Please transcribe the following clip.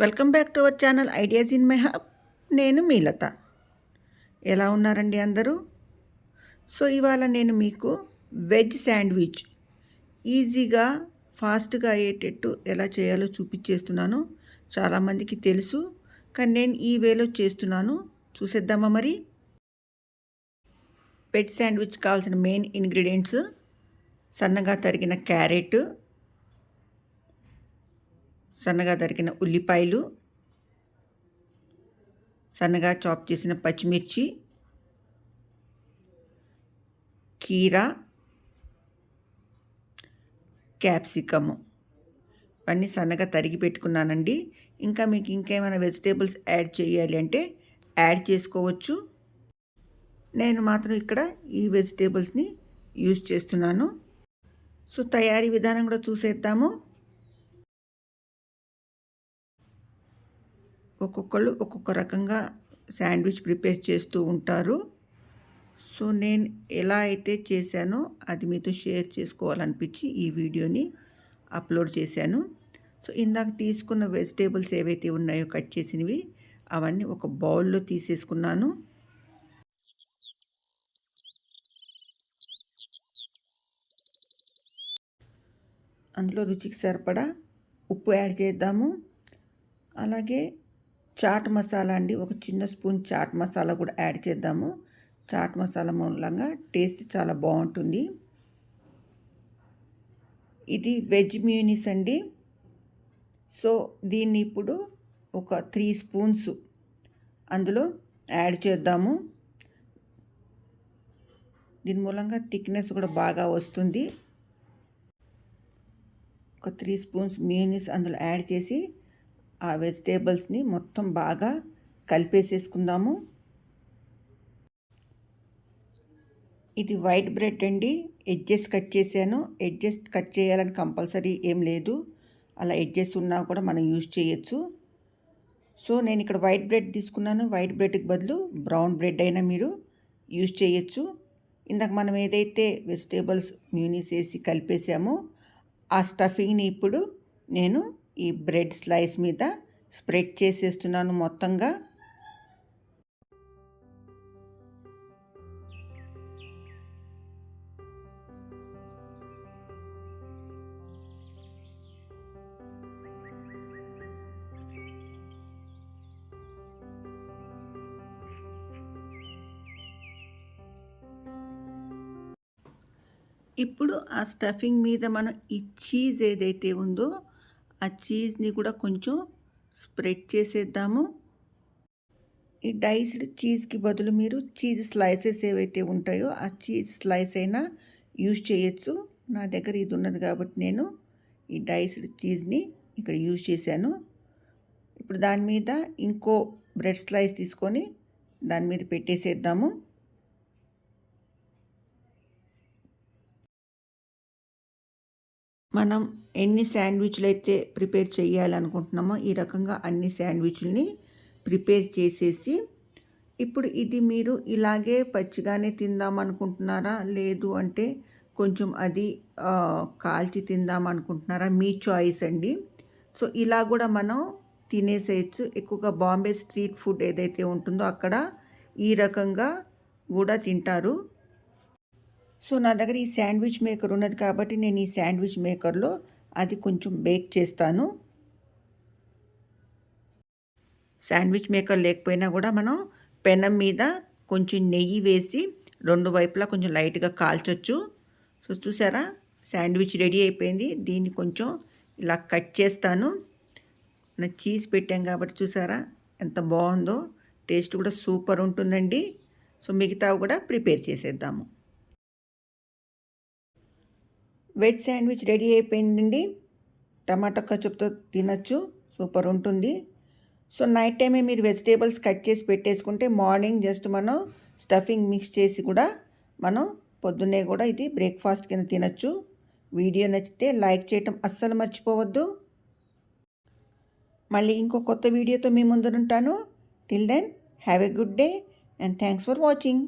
Welcome back to our channel ideas in my hub. నేను మీలత ఎలా ఉన్నారండి అందరూ? సో ఇవాళ నేను మీకు వెజ్ శాండ్విచ్ ఈజీగా ఫాస్ట్గా అయ్యేటట్టు ఎలా చేయాలో చూపించేస్తున్నాను. చాలామందికి తెలుసు కానీ నేను ఈ వేలో చేస్తున్నాను. చూసేద్దామా మరి? వెజ్ శాండ్విచ్ కావాల్సిన మెయిన్ ఇంగ్రీడియంట్స్ సన్నగా తరిగిన క్యారెట్ సన్నగా తరిగిన ఉల్లిపాయలు సన్నగా చాప్ చేసిన పచ్చిమిర్చి కీరా క్యాప్సికము. ఇవన్నీ సన్నగా తరిగి పెట్టుకున్నానండి. ఇంకా మీకు ఇంకేమైనా వెజిటేబుల్స్ యాడ్ చేయాలి అంటే యాడ్ చేసుకోవచ్చు. నేను మాత్రం ఇక్కడ ఈ వెజిటేబుల్స్ని యూజ్ చేస్తున్నాను. సో తయారీ విధానం కూడా చూసేద్దాము. ఒక్కొక్కళ్ళు ఒక్కొక్క రకంగా శాండ్విచ్ ప్రిపేర్ చేస్తూ ఉంటారు. సో నేను ఎలా అయితే చేశానో అది మీతో షేర్ చేసుకోవాలనిపించి ఈ వీడియోని అప్లోడ్ చేశాను. సో ఇందాక తీసుకున్న వెజిటేబుల్స్ ఏవైతే ఉన్నాయో కట్ చేసినవి అవన్నీ ఒక బౌల్లో తీసేసుకున్నాను. అందులో రుచికి సరిపడా ఉప్పు యాడ్ చేద్దాము. అలాగే చాట్ మసాలా అండి. ఒక చిన్న స్పూన్ చాట్ మసాలా కూడా యాడ్ చేద్దాము. చాట్ మసాలా మూలంగా టేస్ట్ చాలా బాగుంటుంది. ఇది వెజ్ మ్యూనిస్ అండి. సో దీన్ని ఇప్పుడు ఒక త్రీ స్పూన్స్ అందులో యాడ్ చేద్దాము. దీని మూలంగా థిక్నెస్ కూడా బాగా వస్తుంది. ఒక త్రీ స్పూన్స్ మ్యూనిస్ అందులో యాడ్ చేసి ఆ వెజిటేబుల్స్ని మొత్తం బాగా కలిపేసేసుకుందాము. ఇది వైట్ బ్రెడ్ అండి. ఎడ్జెస్ కట్ చేశాను. ఎడ్జెస్ కట్ చేయాలని కంపల్సరీ ఏం లేదు. అలా ఎడ్జెస్ ఉన్నా కూడా మనం యూజ్ చేయొచ్చు. సో నేను ఇక్కడ వైట్ బ్రెడ్ తీసుకున్నాను. వైట్ బ్రెడ్కి బదులు బ్రౌన్ బ్రెడ్ అయినా మీరు యూజ్ చేయొచ్చు. ఇందాక మనం ఏదైతే వెజిటేబుల్స్ మ్యూనిస్ వేసి కలిపేసామో ఆ స్టఫింగ్ని ఇప్పుడు నేను ఈ బ్రెడ్ స్లైస్ మీద స్ప్రెడ్ చేసేస్తున్నాను మొత్తంగా. ఇప్పుడు ఆ స్టఫింగ్ మీద మనం ఈ చీజ్ ఏదైతే ఉందో ఆ చీజ్ని కూడా కొంచెం స్ప్రెడ్ చేసేద్దాము. ఈ డైస్డ్ చీజ్కి బదులు మీరు చీజ్ స్లైసెస్ ఏవైతే ఉంటాయో ఆ చీజ్ స్లైస్ అయినా యూజ్ చేయొచ్చు. నా దగ్గర ఇది ఉన్నది కాబట్టి నేను ఈ డైస్డ్ చీజ్ని ఇక్కడ యూజ్ చేశాను. ఇప్పుడు దాని మీద ఇంకో బ్రెడ్ స్లైస్ తీసుకొని దాని మీద పెట్టేసేద్దాము. మనం ఎన్ని శాండ్విచ్లు అయితే ప్రిపేర్ చేయాలనుకుంటున్నామో ఈ రకంగా అన్ని శాండ్విచ్లని ప్రిపేర్ చేసేసి ఇప్పుడు ఇది మీరు ఇలాగే పచ్చిగానే తిందాం అనుకుంటున్నారా లేదు అంటే కొంచెం అది కాల్చి తిందాం అనుకుంటున్నారా మీ చాయిస్ అండి. సో ఇలా కూడా మనం తినేసేయచ్చు. ఎక్కువగా బాంబే స్ట్రీట్ ఫుడ్ ఏదైతే ఉంటుందో అక్కడ ఈ రకంగా కూడా తింటారు. సో నా దగ్గర ఈ శాండ్విచ్ మేకర్ ఉన్నది కాబట్టి నేను ఈ శాండ్విచ్ మేకర్లో అది కొంచెం బేక్ చేస్తాను. శాండ్విచ్ మేకర్ లేకపోయినా కూడా మనం పెనం మీద కొంచెం నెయ్యి వేసి రెండు వైపులా కొంచెం లైట్గా కాల్చొచ్చు. సో చూసారా? శాండ్విచ్ రెడీ అయిపోయింది. దీన్ని కొంచెం ఇలా కట్ చేస్తాను. నా చీజ్ పెట్టాం కాబట్టి చూసారా? ఎంత బాగుందో. టేస్ట్ కూడా సూపర్ ఉంటుందండి. సో మిగతావి కూడా ప్రిపేర్ చేసేద్దాము. వెజ్ శాండ్విచ్ రెడీ అయిపోయిందండి. టమాటా కచుప్తో తినచ్చు. సూపర్ ఉంటుంది. సో నైట్ టైమే మీరు వెజిటేబుల్స్ కట్ చేసి పెట్టేసుకుంటే మార్నింగ్ జస్ట్ మనం స్టఫింగ్ మిక్స్ చేసి కూడా మనం పొద్దున్నే కూడా ఇది బ్రేక్ఫాస్ట్ కింద తినచ్చు. వీడియో నచ్చితే లైక్ చేయటం అస్సలు మర్చిపోవద్దు. మళ్ళీ ఇంకో కొత్త వీడియోతో మీ ముందుంటాను till then have a good day and thanks for watching